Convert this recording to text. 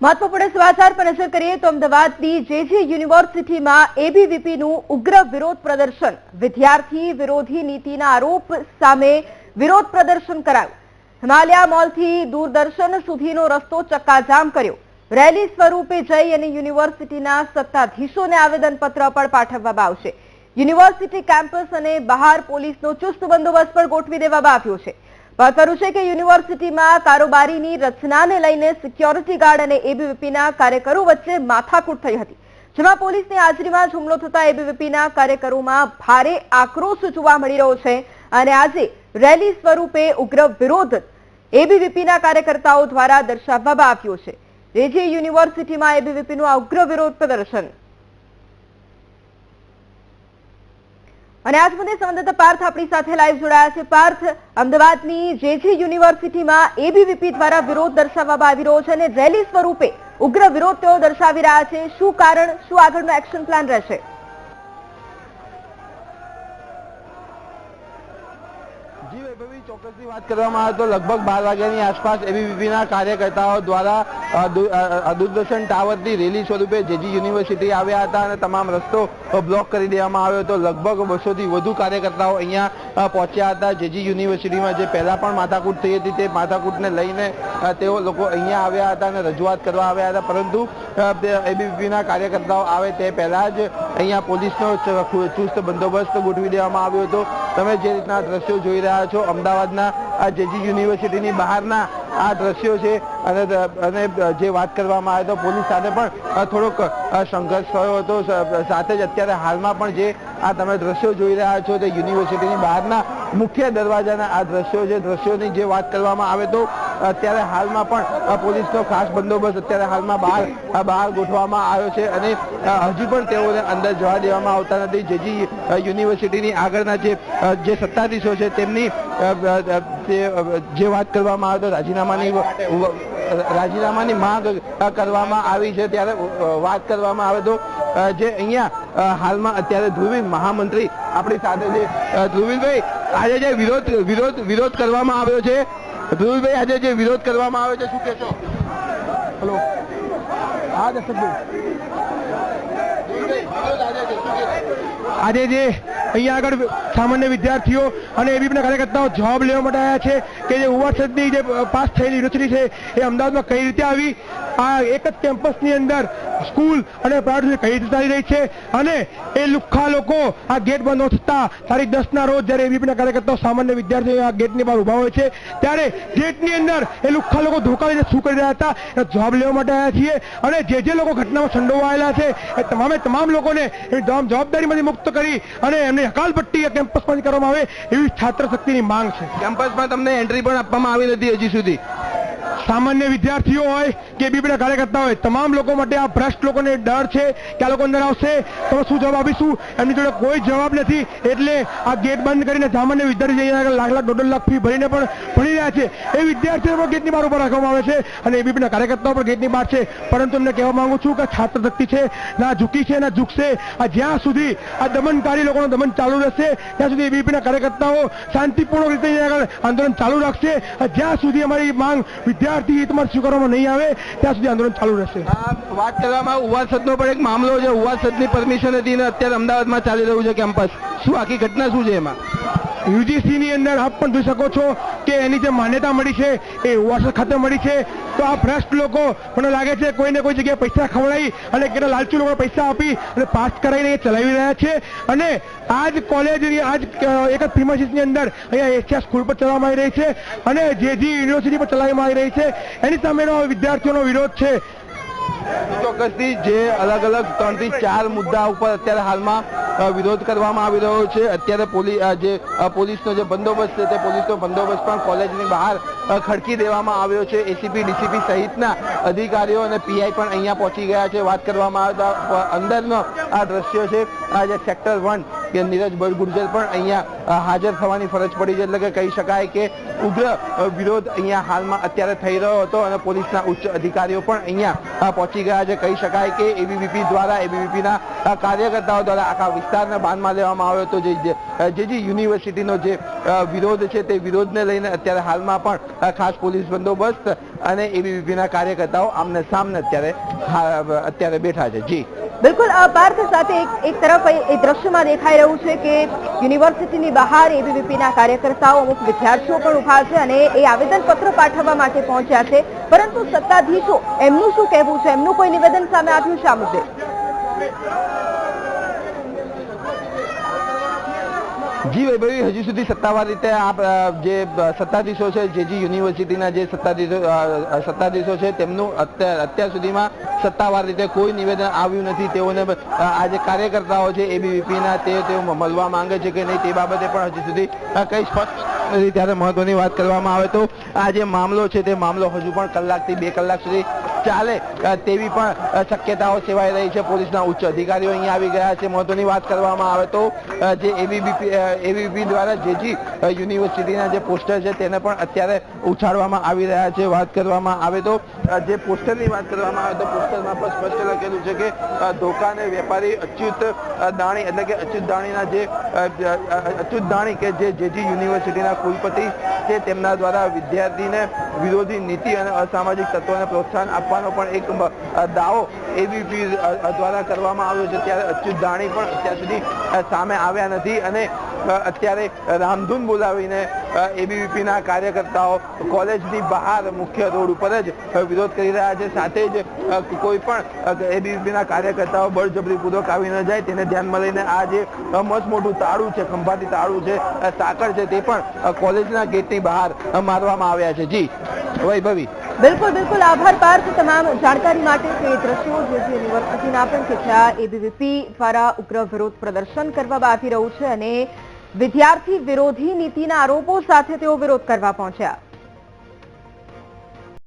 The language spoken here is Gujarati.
મહત્વપૂર્ણ સમાચાર પર નજર કરીએ તો અમદાવાદની જેજે યુનિવર્સિટીમાં એબીવીપીનું ઉગ્ર વિરોધ પ્રદર્શન. વિદ્યાર્થી વિરોધી નીતિના આરોપ સામે વિરોધ પ્રદર્શન કરાયું. હિમાલયા મોલથી દૂરદર્શન સુધીનો રસ્તો ચક્કાજામ કર્યો. રેલી સ્વરૂપે જઈ અને યુનિવર્સિટીના સત્તાધીશોને આવેદનપત્ર પણ પાઠવવામાં આવશે. યુનિવર્સિટી કેમ્પસ અને બહાર પોલીસનો ચુસ્ત બંદોબસ્ત પણ ગોઠવી દેવામાં આવ્યો છે. મહત્વનું છે કે યુનિવર્સિટીમાં કારોબારીની રચનાને લઈને સિક્યોરિટી ગાર્ડ અને એબીવીપીના કાર્યકરો વચ્ચે માથાકૂટ થઈ હતી. જેમાં પોલીસની હાજરીમાં હુમલો થતા એબીવીપીના કાર્યકરોમાં ભારે આક્રોશ જોવા મળી રહ્યો છે અને આજે રેલી સ્વરૂપે ઉગ્ર વિરોધ એબીવીપીના કાર્યકર્તાઓ દ્વારા દર્શાવવામાં આવ્યો છે. રેજી યુનિવર્સિટીમાં એબીવીપીનું આ ઉગ્ર વિરોધ પ્રદર્શન. અને આજ મુદ્દે સંવાદદાતા પાર્થ આપણી સાથે લાઈવ જોડાયા છે. પાર્થ, અમદાવાદની જેજી યુનિવર્સિટીમાં એબીવીપી દ્વારા વિરોધ દર્શાવવામાં આવી રહ્યો છે અને રેલી સ્વરૂપે ઉગ્ર વિરોધ તેઓ દર્શાવી રહ્યા છે. શું કારણ, શું આગળનો એક્શન પ્લાન રહેશે? જી વૈભવી ચોક્કસની વાત કરવામાં આવે તો લગભગ બાર વાગ્યાની આસપાસ એબીવીપીના કાર્યકર્તાઓ દ્વારા દૂરદર્શન ટાવરથી રેલી સ્વરૂપે જેજી યુનિવર્સિટી આવ્યા હતા અને તમામ રસ્તો બ્લોક કરી દેવામાં આવ્યો હતો. લગભગ બસોથી વધુ કાર્યકર્તાઓ અહીંયા પહોંચ્યા હતા. જેજી યુનિવર્સિટીમાં જે પહેલાં પણ માથાકૂટ થઈ હતી તે માથાકૂટને લઈને તેઓ લોકો અહીંયા આવ્યા હતા અને રજૂઆત કરવા આવ્યા હતા. પરંતુ એબીવીપીના કાર્યકર્તાઓ આવે તે પહેલાં જ અહીંયા પોલીસનો ચુસ્ત બંદોબસ્ત ગોઠવી દેવામાં આવ્યો હતો. તમે જે રીતના દ્રશ્યો જોઈ રહ્યા છો, અમદાવાદના આ જેજી યુનિવર્સિટીની બહારના આ દ્રશ્યો છે અને અને જે વાત કરવામાં આવે તો પોલીસ સાથે પણ થોડોક સંઘર્ષ થયો હતો. સાથે જ અત્યારે હાલમાં પણ જે આ તમે દ્રશ્યો જોઈ રહ્યા છો તે યુનિવર્સિટીની બહારના મુખ્ય દરવાજાના આ દ્રશ્યો છે. દ્રશ્યોની જે વાત કરવામાં આવે તો અત્યારે હાલમાં પણ પોલીસનો ખાસ બંદોબસ્ત અત્યારે હાલમાં બહાર બહાર ગોઠવામાં આવ્યો છે અને હજી પણ તેઓને અંદર જવા દેવામાં આવતા નથી. અ, યુનિવર્સિટીની આગળના જે જે સત્તાધીશો છે તેમની જે વાત કરવામાં આવે તો રાજીનામાની રાજીનામાની માંગ કરવામાં આવી છે ત્યારે વાત કરવામાં આવે તો જે અહીંયા હાલમાં અત્યારે ધ્રુવી મહામંત્રી આપણી સાથે છે. ધ્રુવીભાઈ આજે જે વિરોધ વિરોધ વિરોધ કરવામાં આવ્યો છે ધ્રુવીભાઈ આજે જે વિરોધ કરવામાં આવ્યો છે, શું કહેશો? હલો. હા દર્શકભાઈ આજે જે અહીંયા આગળ સામાન્ય વિદ્યાર્થીઓ અને એબીપીના કાર્યકર્તાઓ જોબ લેવા માટે આવ્યા છે કે જે ઉવાસદની જે પાસ થયેલી યુનિવર્સિટી છે, એ અમદાવાદમાં કઈ રીતે આવી? આ એક જ કેમ્પસની અંદર સ્કૂલ અને પ્રાઇવેટ કઈ રીતે ચાલી રહી છે? અને એ લુખ્ખા લોકો આ ગેટ બંધ ન થતા તારીખ દસના રોજ જ્યારે એબીપીના કાર્યકર્તાઓ સામાન્ય વિદ્યાર્થીઓ આ ગેટની બહાર ઊભા હોય છે, ત્યારે ગેટની અંદર એ લુખ્ખા લોકો ધોકા લઈને શું કરી રહ્યા હતા? જોબ લેવા માટે આવ્યા છીએ અને જે જે લોકો ઘટનામાં સંડોવાયેલા છે, એ તમામે તમામ લોકોને એની તમામ જવાબદારીમાંથી મુક્ત કરી અને એમની હકાલપટ્ટી આ કેમ્પસમાંથી કરવામાં આવે એવી છાત્ર શક્તિની માંગ છે. કેમ્પસમાં તમને એન્ટ્રી પણ આપવામાં આવી નથી હજી સુધી. સામાન્ય વિદ્યાર્થીઓ હોય કે બીબીના કાર્યકર્તા હોય, તમામ લોકો માટે આ ભ્રષ્ટ લોકોને ડર છે કે આ લોકો અંદર આવશે, તો શું જવાબ આપીશું? એમની જોડે કોઈ જવાબ નથી, એટલે આ ગેટ બંધ કરીને સામાન્ય વિદ્યાર્થી અહીંયા લાખ લાખ, દોઢ લાખ ફી ભરીને પણ ભણી રહ્યા છે. એ વિદ્યાર્થીઓ પણ ગેટની બહાર ઊભા રાખવામાં આવે છે અને એબીપીના કાર્યકર્તાઓ પણ ગેટની બહાર છે. પરંતુ એમને કહેવા માંગુ છું કે છાત્ર શક્તિ છે, ના ઝૂકી છે, ના ઝૂકશે. આ જ્યાં સુધી આ દમનકારી લોકોનું દમન ચાલુ રહેશે, ત્યાં સુધી એબીપીના કાર્યકર્તાઓ શાંતિપૂર્ણ રીતે આગળ આંદોલન ચાલુ રાખશે. જ્યાં સુધી અમારી માંગ વિદ્યાર્થી હિતમાં સ્વીકારવામાં નહીં આવે ત્યાં સુધી આંદોલન ચાલુ રહેશે. વાત કરવામાં ઉવાસદનો પણ એક મામલો છે. ઉવાસદની પરમિશન હતી ને અત્યારે અમદાવાદમાં ચાલી રહ્યું છે કેમ્પસ શું આખી ઘટના શું છે એમાં? યુજીસીની અંદર આપ પણ જોઈ શકો છો કે એની જે માન્યતા મળી છે એ ઉવાસદ ખાતે મળી છે. તો આ ભ્રષ્ટ લોકો મને લાગે છે કોઈને કોઈ જગ્યાએ પૈસા ખવડાવી અને કેટલા લાલચુ લોકો પૈસા આપી અને પાસ કરાવીને એ ચલાવી રહ્યા છે. અને આ જ કોલેજની આ જ એક જ પ્રિમાઇસીસ અંદર અહીંયા એશિયા સ્કૂલ પર ચલાવવામાં આવી રહી છે. અને જે જે યુનિવર્સિટી પર ચલાવવામાં આવી રહી છે. એની સામેનો વિદ્યાર્થીઓનો વિરોધ છે. ચોક્કસથી જે અલગ અલગ ત્રણથી ચાર મુદ્દા ઉપર અત્યારે હાલમાં વિરોધ કરવામાં આવી રહ્યો છે. અત્યારે પોલીસ જે પોલીસનો જે બંદોબસ્ત છે તે પોલીસનો બંદોબસ્ત પણ કોલેજની બહાર ખડકી દેવામાં આવ્યો છે. એસીપી ડીસીપી સહિતના અધિકારીઓ અને પીઆઈ પણ અહીંયા પહોંચી ગયા છે. વાત કરવામાં આવે તો અંદરનો આ દ્રશ્યો છે. આ જે સેક્ટર વન કે નીરજ બળ ગુર્જર પણ અહીંયા હાજર થવાની ફરજ પડી છે. એટલે કે કહી શકાય કે ઉગ્ર વિરોધ અહીંયા હાલમાં અત્યારે થઈ રહ્યો હતો અને પોલીસના ઉચ્ચ અધિકારીઓ પણ અહીંયા પહોંચી ગયા છે. કહી શકાય કે એબીવીપી દ્વારા એબીવીપીના કાર્યકર્તાઓ દ્વારા આખા વિસ્તારને બાનમાં લેવામાં આવ્યો હતો. જે જે યુનિવર્સિટીનો જે વિરોધ છે તે વિરોધને લઈને અત્યારે હાલમાં પણ ખાસ પોલીસ બંદોબસ્ત અને એબીવીપીના કાર્યકર્તાઓ આમને સામને અત્યારે અત્યારે બેઠા છે. જી. બિલકુલ પાર્થ સાથે એક તરફ એ દ્રશ્યમાં દેખાઈ રહ્યું છે કે યુનિવર્સિટીની બહાર એબીવીપીના કાર્યકર્તાઓ અમુક વિદ્યાર્થીઓ પણ ઊભા છે અને એ આવેદનપત્ર પાઠવવા માટે પહોંચ્યા છે. પરંતુ સત્તાધીશો, એમનું શું કહેવું છે? એમનું કોઈ નિવેદન સામે આવ્યું છે આ મુદ્દે? જી વૈભવી હજુ સુધી સત્તાવાર રીતે આ જે સત્તાધીશો છે, જે જે યુનિવર્સિટીના જે સત્તાધીશો સત્તાધીશો છે, તેમનું અત્યાર સુધીમાં સત્તાવાર રીતે કોઈ નિવેદન આવ્યું નથી. તેઓને આ જે કાર્યકર્તાઓ છે, એબીવીપીના, તે તેઓ મળવા માંગે છે કે નહીં તે બાબતે પણ હજુ સુધી કંઈ સ્પષ્ટ નથી. ત્યારે મહત્વની વાત કરવામાં આવે તો, આ જે મામલો છે, તે મામલો હજુ પણ કલાકથી બે કલાક સુધી ચાલે તેવી પણ શક્યતાઓ સેવાઈ રહી છે. પોલીસના ઉચ્ચ અધિકારીઓ અહીંયા આવી ગયા છે. મહત્વની વાત કરવામાં આવે તો જે એબીવીપી એબીપી દ્વારા જે જે યુનિવર્સિટીના જે પોસ્ટર છે, તેને પણ અત્યારે ઉછાળવામાં આવી રહ્યા છે. વાત કરવામાં આવે તો જે પોસ્ટરની વાત કરવામાં આવે તો, પોસ્ટરમાં પણ સ્પષ્ટ લખેલું છે કે ધોકાને વેપારી અચ્યુત દાણી એટલે કે અચ્યુત દાણીના જે અચ્યુત દાણી કે જે જે જે યુનિવર્સિટીના કુલપતિ છે, તેમના દ્વારા વિદ્યાર્થીને વિરોધી નીતિ અને અસામાજિક તત્વોને પ્રોત્સાહન આપવાનો પણ એક દાવો એબીપી દ્વારા કરવામાં આવ્યો છે. ત્યારે અચ્યુત દાણી પણ અત્યાર સુધી સામે આવ્યા નથી અને અત્યારે રામધૂન બોલાવીને એબીવીપીના કાર્યકર્તાઓ કોલેજની બહાર મુખ્ય રોડ ઉપર જ વિરોધ કરી રહ્યા છે. સાથે જ કોઈ પણ એબીવીપીના કાર્યકર્તાઓ બળજબરીપૂર્વક આવી ન જાય તેને ધ્યાનમાં લઈને આ જે મોટું તાળું છે ખંભાતી તાળું છે અ, સાકર છે તે પણ કોલેજના ગેટની બહાર મારવામાં આવ્યા છે. જી વૈભવી. બિલકુલ બિલકુલ. આભાર પાર્થ તમામ જાણકારી માટે તે દ્રશ્યો જે યુનિવર્સિટીના પણ કે જ્યાં એબીવીપી દ્વારા ઉગ્ર વિરોધ પ્રદર્શન કરવામાં આવી રહ્યું છે અને વિદ્યાર્થી વિરોધી નીતિના આરોપો સાથે તેઓ વિરોધ કરવા પહોંચ્યા.